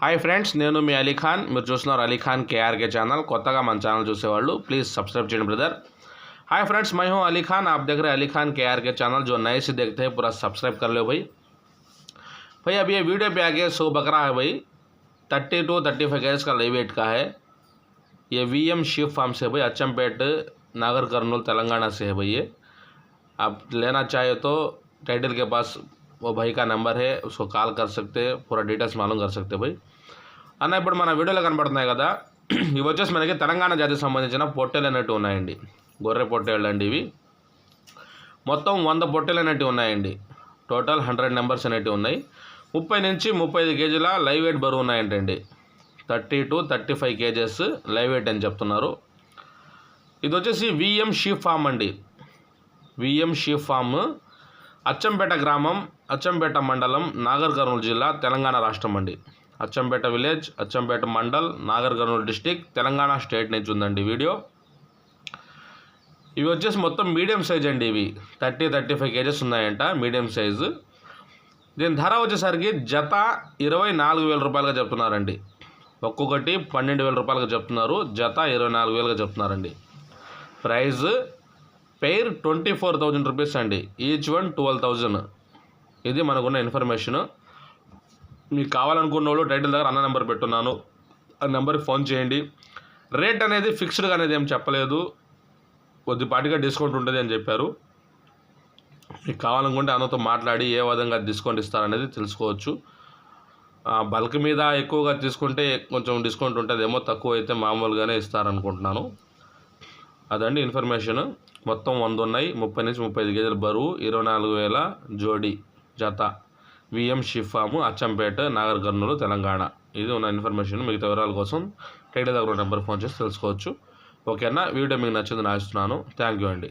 High friends नैन मे अली खा మీరు अली खा के आर्गे ानल కొత్తగా మన ఛానల్ చూసేవాళ్ళు प्लीज़ సబ్స్క్రైబ్ చేయండి బ్రదర్ फ्रेंड्स मैं हूँ अली खान आप देख रहे हैं अली खान के आर के चैनल जो नए से देखते हैं पूरा सब्सक्राइब कर लो भाई भाई अब ये वीडियो पे आगे सो बकरा है भाई थर्टी टू थर्टी फाइव गैस का लाइव वेट का है ये वी एम शिव फार्म से भाई अच्छमपेट नागर कर्नूल तेलंगाना से है भाई ये आप लेना चाहे तो टाइटल के पास वो भाई का नंबर है उसको कॉल कर सकते पूरा डिटेल्स मालूम कर सकते भाई అన్న ఇప్పుడు మన వీడియోలో కనబడుతున్నాయి కదా. ఇవి వచ్చేసి మనకి తెలంగాణ జాతికి సంబంధించిన పొట్టెలు అనేవి ఉన్నాయండి. గొర్రె పొట్టేళ్ళు అండి ఇవి. మొత్తం వంద పొట్టెలు అనేవి ఉన్నాయండి. టోటల్ హండ్రెడ్ నెంబర్స్ అనేవి ఉన్నాయి. ముప్పై నుంచి ముప్పై ఐదు కేజీల లైవ్ వెయిట్ బరువు ఉన్నాయంటండి. Thirty two thirty five kgs live weight అని చెప్తున్నారు. ఇది వచ్చేసి విఎం షీ ఫామ్ అండి. విఎం షీ ఫామ్ అచ్చంపేట గ్రామం అచ్చంపేట మండలం నాగర్ కర్నూలు జిల్లా తెలంగాణ రాష్ట్రం అండి. Achampet village Achampet mandal Nagar Kurnool district Telangana state నుంచి ఉందండి వీడియో. ఇవి వచ్చేసి మొత్తం మీడియం సైజ్ అండి ఇవి. థర్టీ థర్టీ ఫైవ్ కేజెస్ ఉన్నాయంట మీడియం సైజు. దీని ధర వచ్చేసరికి జత ఇరవై నాలుగు వేల రూపాయలుగా చెప్తున్నారండి. ఒక్కొక్కటి పన్నెండు వేల రూపాయలుగా చెప్తున్నారు జత ఇరవై నాలుగు వేలుగా చెప్తున్నారండి. Price pair twenty four thousand rupees అండి ఈచ్ వన్ ట్వెల్వ్ థౌజండ్. ఇది మనకున్న ఇన్ఫర్మేషన్. మీకు కావాలనుకున్న వాళ్ళు టైటిల్ దగ్గర అన్న నెంబర్ పెట్టున్నాను. ఆ నెంబర్కి ఫోన్ చేయండి. రేట్ అనేది ఫిక్స్డ్గా అనేది ఏం చెప్పలేదు. కొద్దిపాటిగా డిస్కౌంట్ ఉంటుంది అని చెప్పారు. మీకు కావాలనుకుంటే అన్నతో మాట్లాడి ఏ విధంగా డిస్కౌంట్ ఇస్తారనేది తెలుసుకోవచ్చు. ఆ, బల్క్ మీద ఎక్కువగా తీసుకుంటే కొంచెం డిస్కౌంట్ ఉంటుందేమో తక్కువ అయితే మామూలుగానే ఇస్తారనుకుంటున్నాను. అదండి ఇన్ఫర్మేషన్. మొత్తం వంద ఉన్నాయి. ముప్పై నుంచి ముప్పై ఐదు కేజీల బరువు ఇరవై నాలుగు వేల జోడి జత. విఎం షిఫాము అచ్చంపేట నాగర్ కర్నూలు తెలంగాణ. ఇది ఉన్న ఇన్ఫర్మేషన్ మిగతా వివరాల కోసం టైటిల్ దగ్గర నెంబర్ ఫోన్ చేసి తెలుసుకోవచ్చు. ఓకేనా? వీడియో మీకు నచ్చింది ఆశిస్తున్నాను. థ్యాంక్ యూ అండి.